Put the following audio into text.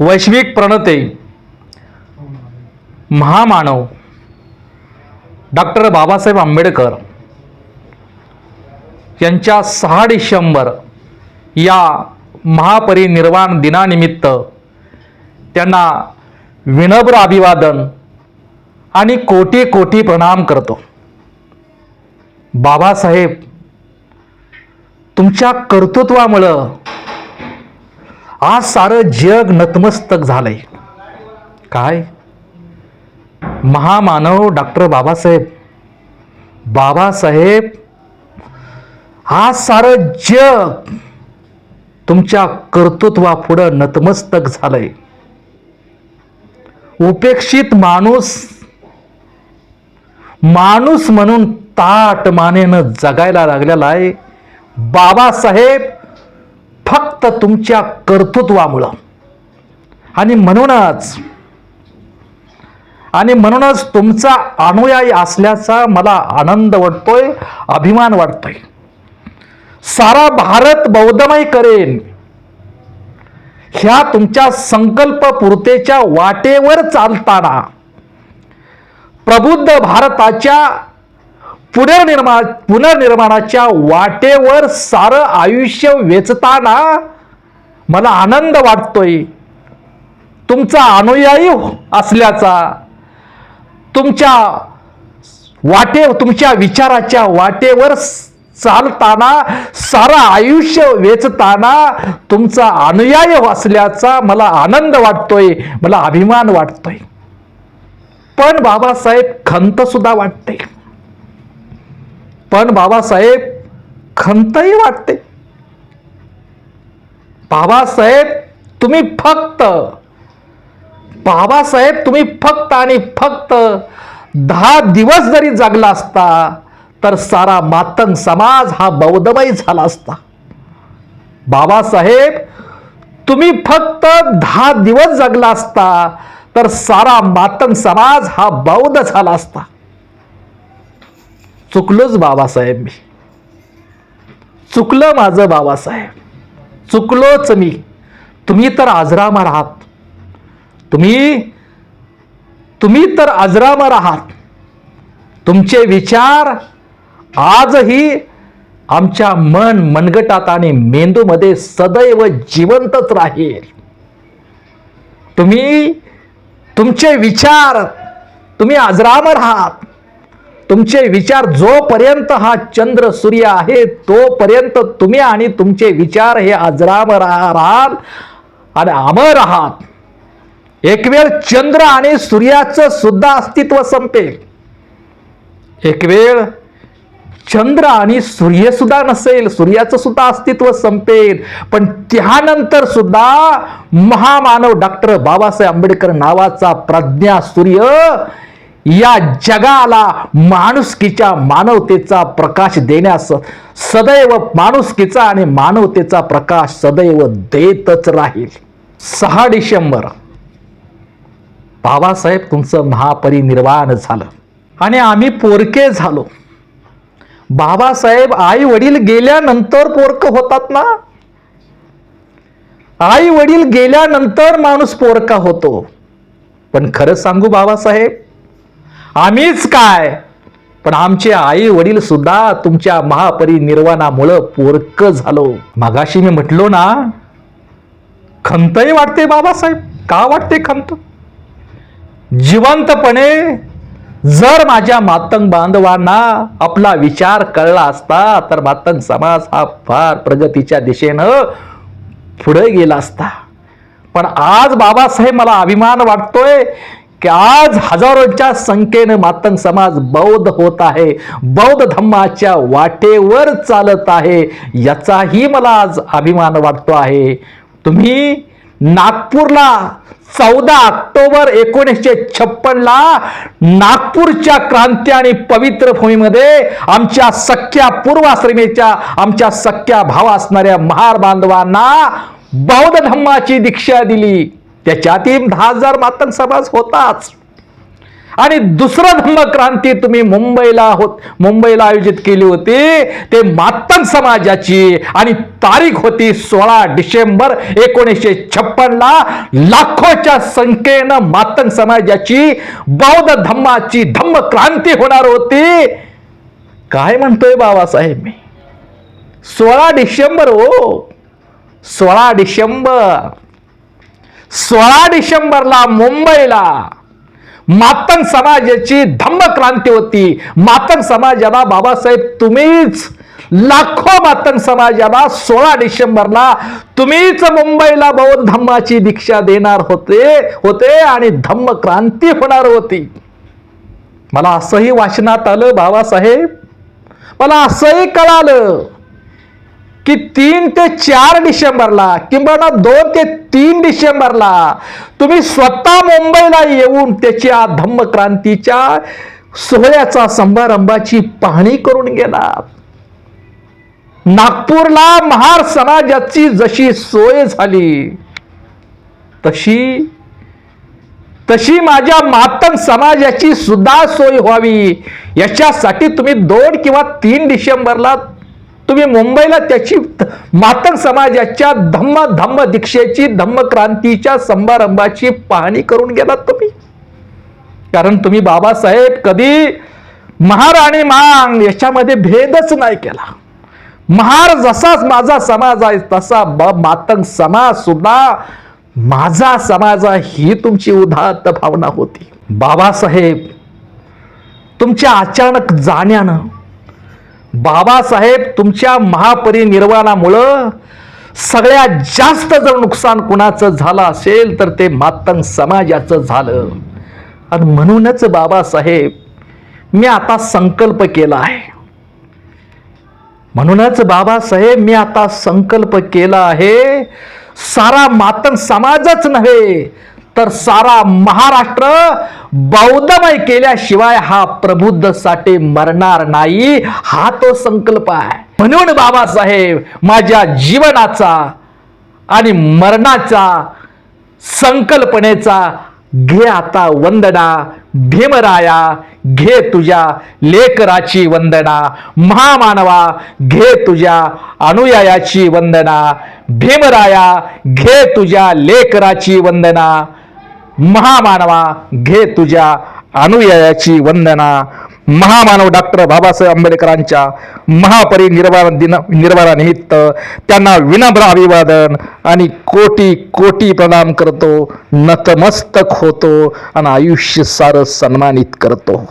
वैश्विक प्रणते महामानव डॉक्टर बाबासाहेब आंबेडकर यांच्या सहा डिसेंबर या महापरिनिर्वाण दिनानिमित्त त्यांना विनम्र अभिवादन आणि कोटी कोटी प्रणाम करतो. बाबासाहेब तुमच्या कर्तृत्वामुळं आज सारं जग नतमस्तक झालंय. काय? महामानव डॉक्टर बाबासाहेब. बाबासाहेब आज सारं जग तुमच्या कर्तृत्वापुढं नतमस्तक झालंय. उपेक्षित माणूस माणूस म्हणून ताट मानेनं जगायला लागलेला आहे. बाबासाहेब फक्त तुमच्या कर्तृत्वामुळं. आणि म्हणूनच आणि म्हणूनच तुमचा अनुयायी असल्याचा मला आनंद वाटतोय अभिमान वाटतोय. सारा भारत बौद्धमय करेन. ह्या तुमच्या संकल्पपूर्तेच्या वाटेवर चालताना प्रबुद्ध भारताच्या पुनर्निर्माण पुनर्निर्माणाच्या वाटेवर सारं आयुष्य वेचताना मला आनंद वाटतोय. तुमचा अनुयायी असल्याचा तुमच्या वाटे तुमच्या विचाराच्या वाटेवर चालताना सारं आयुष्य वेचताना तुमचा अनुयायी असल्याचा मला आनंद वाटतोय मला अभिमान वाटतोय. पण बाबासाहेब खंत सुद्धा वाटते पण बाबासाहेब खंतही वाटते. बाबासाहेब तुम्ही फक्त बाबासाहेब तुम्ही फक्त आणि फक्त दहा दिवस जरी जगला असता तर सारा मातंग समाज हा बौद्धमय झाला असता. बाबासाहेब तुम्ही फक्त दहा दिवस जगला असता तर सारा मातंग समाज हा बौद्ध झाला असता. चुकलोच बाबासाहेब मी. चुकलं माझं बाबासाहेब. चुकलोच मी. तुम्ही तर आजरामर आहात. तुम्ही तुम्ही तर आजरामा आहात. तुमचे विचार आजही आमच्या मन मनगटात आणि मेंदूमध्ये सदैव जिवंतच राहील. तुम्ही तुमचे विचार तुम्ही आजराम आहात. तुमचे विचार जोपर्यंत हा चंद्र सूर्य आहे तोपर्यंत तुम्ही आणि तुमचे विचार हे अजराम राहाल आणि अमर आहात एक वेळ चंद्र आणि सूर्याचं सुद्धा अस्तित्व संपेल. एक वेळ चंद्र आणि सूर्य सुद्धा नसेल सूर्याचं सुद्धा अस्तित्व संपेल. पण त्यानंतर सुद्धा महामानव डॉक्टर बाबासाहेब आंबेडकर नावाचा प्रज्ञा सूर्य या जगाला माणुसकीच्या मानवतेचा प्रकाश देण्यास सदैव माणुसकीचा आणि मानवतेचा प्रकाश सदैव देतच राहील. सहा डिसेंबर. बाबासाहेब तुमचं महापरिनिर्वाण झालं आणि आम्ही पोरके झालो. बाबासाहेब आई वडील गेल्यानंतर पोरक होतात ना? आई वडील गेल्यानंतर माणूस पोरका होतो. पण खरं सांगू बाबासाहेब आम्हीच काय? पण आमचे आई वडील सुद्धा तुमच्या महापरिनिर्वाणामुळं पोरक झालो. मगाशी मी म्हटलो ना खंतही वाटते बाबासाहेब. का वाटते खंत? जिवंतपणे जर माझ्या मातंग बांधवांना आपला विचार कळला असता तर मातंग समाज हा फार प्रगतीच्या दिशेनं पुढे गेला असता. पण आज बाबासाहेब मला अभिमान वाटतोय की आज हजारोच्या संख्येनं मातंग समाज बौद्ध होत आहे. बौद्ध धम्माच्या वाटेवर चालत आहे. याचाही मला आज अभिमान वाटतो आहे. तुम्ही नागपूरला चौदा ऑक्टोबर एकोणीसशे छप्पनला नागपूरच्या क्रांती आणि पवित्र भूमीमध्ये आमच्या सख्या पूर्वाश्रमेच्या आमच्या सख्या भाव असणाऱ्या महार बांधवांना बौद्ध धम्माची दीक्षा दिली. त्याच्यातही दहा हजार मातंग समाज होताच. आणि दुसरं धम्मक्रांती तुम्ही मुंबईला होत मुंबईला आयोजित केली होती. ते मातंग समाजाची आणि तारीख होती सोळा डिसेंबर एकोणीसशे छप्पनला. लाखोच्या संख्येनं मातंग समाजाची बौद्ध धम्माची धम्मक्रांती होणार होती. काय म्हणतोय बाबासाहेब मी? सोळा डिसेंबर हो. सोळा डिसेंबर. सोळा डिसेंबरला मुंबईला. मातंग समाजाची धम्मक्रांती होती. मातंग समाजाला बाबासाहेब तुम्हीच लाखो मातंग समाजाला सोळा डिसेंबरला तुम्हीच मुंबईला बौद्ध धम्माची दीक्षा देणार होते होते आणि धम्म क्रांती होणार होती. मला असंही वाचनात आलं बाबासाहेब. मला असंही कळालं. की तीन ते चार डिसेंबरला किंवा दोन ते तीन डिसेंबरला तुम्ही स्वतः मुंबईला येऊन त्याच्या धम्मक्रांतीच्या सोहळ्याचा समारंभाची पाहणी करून गेलात नागपूरला महार समाजाची जशी सोय झाली तशी तशी माझ्या मातंग समाजाची सुद्धा सोय व्हावी. याच्यासाठी तुम्ही दोन किंवा तीन डिसेंबरला तुम्ही मुंबईला त्याची मातंग समाजाच्या धम्म धम्म दीक्षेची धम्म क्रांतीच्या समारंभाची पाहणी करून गेलात तुम्ही. कारण तुम्ही बाबासाहेब कधी महार आणि मांग याच्यामध्ये भेदच नाही केला. महार जसाच माझा समाज आहे तसा ब मातंग समाज सुद्धा माझा समाज आहे ही तुमची उदात्त भावना होती. बाबासाहेब तुमच्या अचानक जाण्यानं बाबासाहेब तुमच्या महापरिनिर्वाणामुळं सगळ्यात जास्त जर नुकसान कुणाचं झालं असेल तर ते मातंग समाजाचं झालं. आणि म्हणूनच बाबासाहेब मी आता संकल्प केला आहे. म्हणूनच बाबासाहेब मी आता संकल्प केला आहे सारा मातंग समाजच नव्हे तर सारा महाराष्ट्र बौद्धमय केल्याशिवाय हा प्रबुद्ध साठे मरणार नाही. हा तो संकल्प आहे. म्हणून बाबासाहेब माझ्या जीवनाचा आणि मरणाचा संकल्पनेचा घे आता वंदना. भीमराया घे तुझ्या लेकराची वंदना. महामानवा घे तुझ्या अनुयायाची वंदना. भीमराया घे तुझ्या लेकराची वंदना. महामानवा घे तुझ्या अनुयायाची वंदना. महामानव डॉक्टर बाबासाहेब आंबेडकरांच्या महापरिनिर्वाण दिन निर्वाणानिमित्त त्यांना विनम्र अभिवादन आणि कोटी कोटी प्रणाम करतो. नतमस्तक होतो आणि आयुष्य सारं सन्मानित करतो.